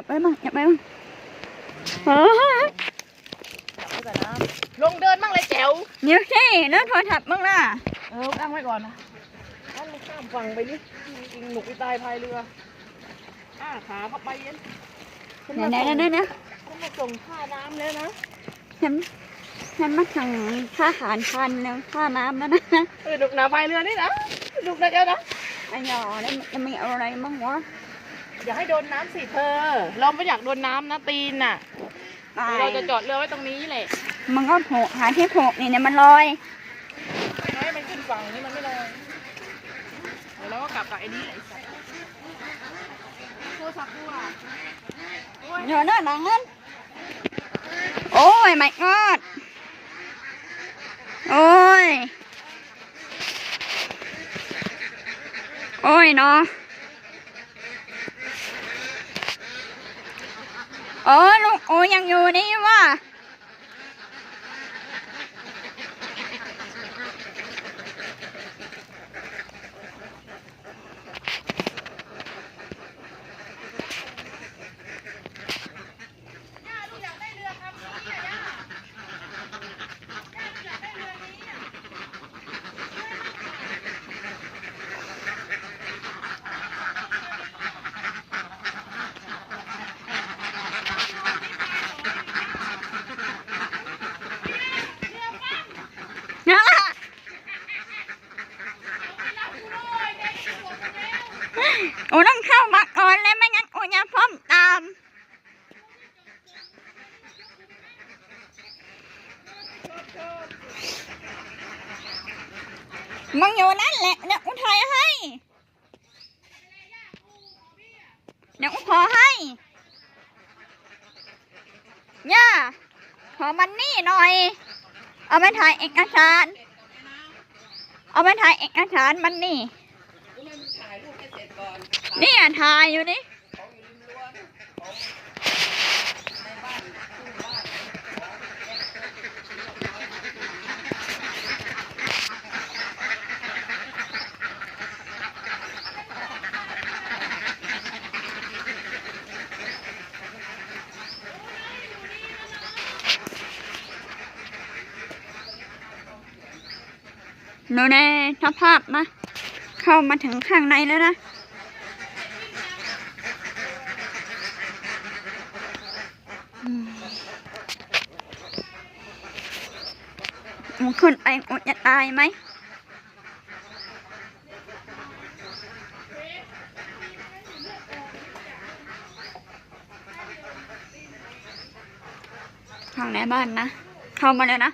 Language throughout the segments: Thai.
จับไปบ้างจับไปบ้างโอ้ยจับไว้ก่อนนะลงเดินบ้างเลยแจ๋วเดี๋ยวสิแล้วโทรศัพท์มึงล่ะเออตั้งไว้ก่อนนะนั่นมันข้ามฝั่งไปนี่จริงๆหนุกไปตายพายเรืออ้าขาเข้าไปเย็นฉันเดี๋ยมาวเดี๋ยวส่งเดี๋ยวเดี๋ยวฉันมาส่งค่าน้ำแล้วนะฉันฉันมาสั่งค่าอาหารพันแล้วค่าน้ำแล้วนะเออหนุกหนาพายเรือนี่นะหนุกนะแกนะไอ้หยอแล้วมันจะมีอะไรบ้างวะ อย่าให้โดนน้ำสิเธอ เราไม่อยากโดนน้ำนะตีนน่ะ ตายเราจะจอดเรือไว้ตรงนี้แหละมันก็โผล่หาที่โผล่นี่เนี่ยมันลอยไม่น้อยมันขึ้นฝั่งนี่มันไม่ลอยเดี๋ยวเราก็กลับกับไอ้นี่ไอ้สัตว์โทรศัพท์กูอะโอ้ยเดี๋ยวนะหนังนั้นโอ้ยไม่กอดโอ้ย โอ้ยเนาะ โอ้ลูกโอ้ยังอยู่นี่วะโอ้ต้องเข้ามาก่อนเลยไม่งั้นโอ้ยจะพร้อมตาม มึงอยู่นั่นแหละเดี๋ยวอุทัยให้เดี๋ยวอุขอให้ย่าขอมันนี่หน่อย เอาไปถ่ายเอกสาร เอาไปถ่ายเอกสารมันนี่นี่อะถ่ายอยู่นี่ โนแน่สภาพนะ เข้ามาถึงข้างในแล้วนะอืมมันขึ้นไปอดจะตายไหมข้างในบ้านนะ เข้ามาแล้วนะ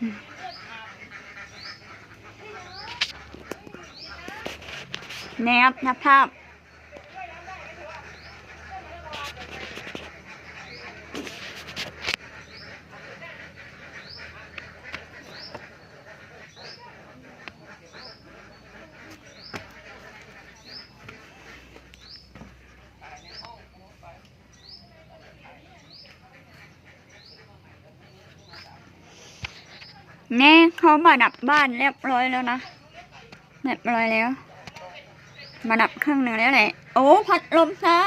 แนบนะภาพ แน่เขามาดับบ้านเรียบร้อยแล้วนะเรียบร้อยแล้ว มาดับเครื่องหนึ่งแล้วแหละโอ้พัดลมซ่า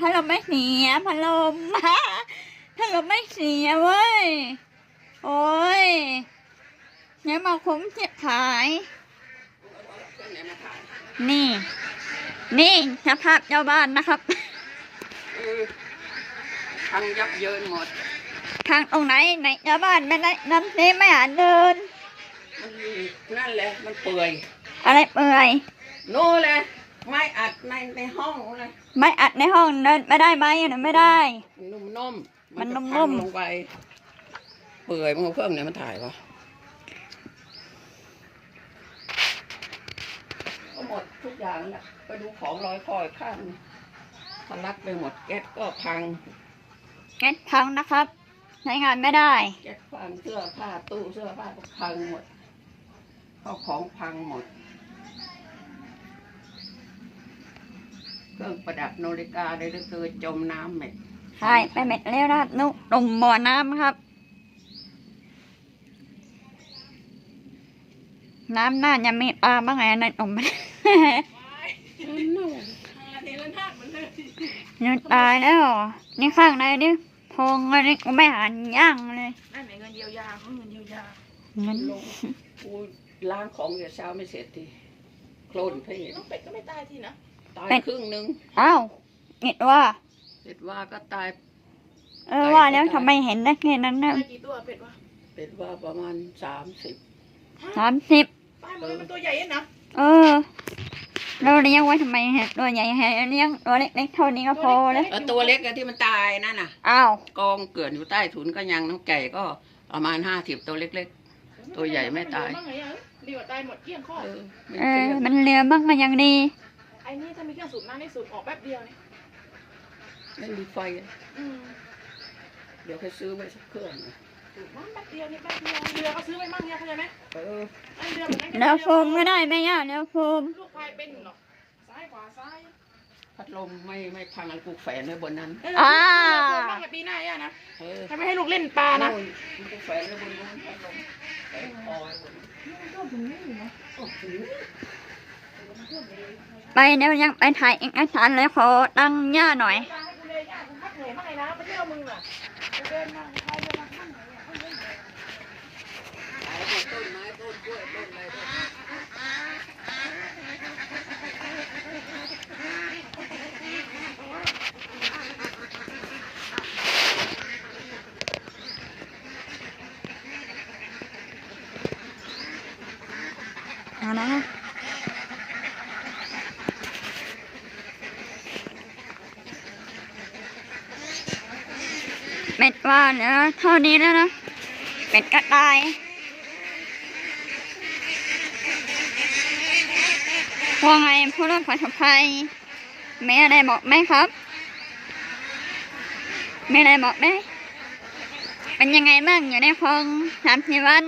พัดลมไม่เสียพัดลมพัดลมไม่เสียเว้ยโอ้ยเนี่ยมาคุ้มเจ็บขาย นี่ นี่สภาพเจ้าบ้านนะครับพังยับเยินหมด ทางตรงไหนไหนเจ้าบ้านไม่ได้น้ำซีไม่อ่านเดิน มันนั่นแหละ มันเปื่อยอะไรเปื่อยโน่เลยไม้อัดในในห้องเลยไม่อัดในห้องเดินไม่ได้ไหมเดินไม่ได้นุ่มนุ่มๆมันจะนุ่มๆพังลงไป เปื่อยมันเอาเครื่องไหนมันถ่ายวะก็หมดทุกอย่างแหละไปดูของลอยคอยข้างทะลักไปหมดแก๊สก็พังแก๊สพังนะครับ ใช้งานไม่ได้ แก๊สพังเสื้อผ้าตู้เสื้อผ้าก็พังหมดข้าวของพังหมด เครื่องประดับนาฬิกาเลยก็คือจมน้ำเม็ดใช่ไปเม็ดแล้วนะครับนุกลงบ่อน้ำครับ น้ำน่าจะมีปลาบ้างไงนั่นอมนั่นน่ะนี่ตายแล้ว นี่ข้างในนี่ พองเลยนี่กูไม่หันย่างเลยนั่นไหนเงินเยียวยาเขาเงินเยียวยามันลงกูล้างของเดี๋ยวเช้าไม่เสร็จทีโคลนพี่น้องเป็ดก็ไม่ตายทีนะตายครึ่งหนึงอ้าวเห็นว่าเสร็จว่าก็ตาย เออว่าแล้วทำไมเห็นได้แค่นั้นนะตายกี่ตัวเป็ดวะเป็ดว่าประมาณสามสิบสามสิบตายหมดเลยมันตัวใหญ่เองนะเออ เราเลี้ยงไว้ทำไมเห็นตัวใหญ่ให้เลี้ยงตัวเล็กๆเท่านี้ก็พอแล้วเออตัวเล็กอะที่มันตายนั่นน่ะอ้าวกองเกลื่อนอยู่ใต้ถุนก็ยังน้ำไก่ก็ประมาณห้าสิบตัวเล็กตัวใหญ่ไม่ตายบ้างไงอะดีกว่าตายหมดเกลี้ยงข้อๆเออไม่เอเกอลี้ยงมันเลี้ยงบ้างก็ยังดีไอ้นี่ถ้ามีเครื่องสูบน้ำนี่สูบออกแป๊บเดียวนี่ไม่มีไฟอืมเดี๋ยวให้ซื้อไว้สักเครื่อง นะสูบน้ำแป๊บเดียวนี่แป๊บเดียวเรือก็ซื้อไปมั่งเนี่ยเข้าใจไหมเออไอ้เรือแบบนั้นก็แล้วโฟมก็ได้ไหมย่าแล้วโฟมลูกพายเป็นหรอกซ้ายขวาซ้ายพัดลมไม่ไม่พังอะไรกูแฝนไว้บนนั้นเออซื้อเรือโฟมบ้างอะปีหน้าย่านะเออถ้าไม่ให้ลูกเล่นปลานะโน่นกูแฝนไว้บนนู้นพัดลมแฝนคอไว้บนนู้นโอ้โหไปเดี๋ยวยังไปถ่ายเอกสารเลยขอตังค์ย่าหน่อยปลาให้กูเลยย่ากูพักเหนื่อยมากเลยนะไปเที่ยวมึงอะไปเดินมาใครจะมาข้างไหนอะเขาเล่นเลย ขานไม้ต้นกล้วยต้นอะไรต้นเอานะเป็ดว่าเดี๋ยวเท่านี้แล้วนะเป็ดก็ตาย ว่าไงผู้ร่วมขอภัยแม่อะไรบอกไหมครับไม่อะไรบอกไหมเป็นยังไงบ้างอยู่ในห้องสามสี่วัน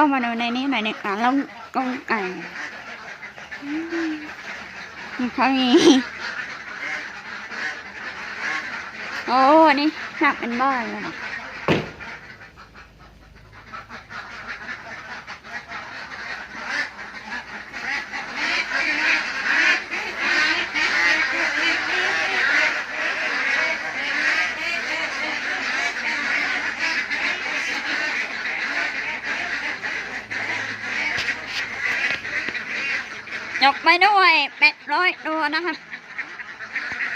เข้ามาดูในนี้หน่อยหนึ่งอะแล้วกงไก่เขามีโอ้ นี่หนักเป็นบ้านเลย ไปด้วยแปดร้อยตัวนะครับ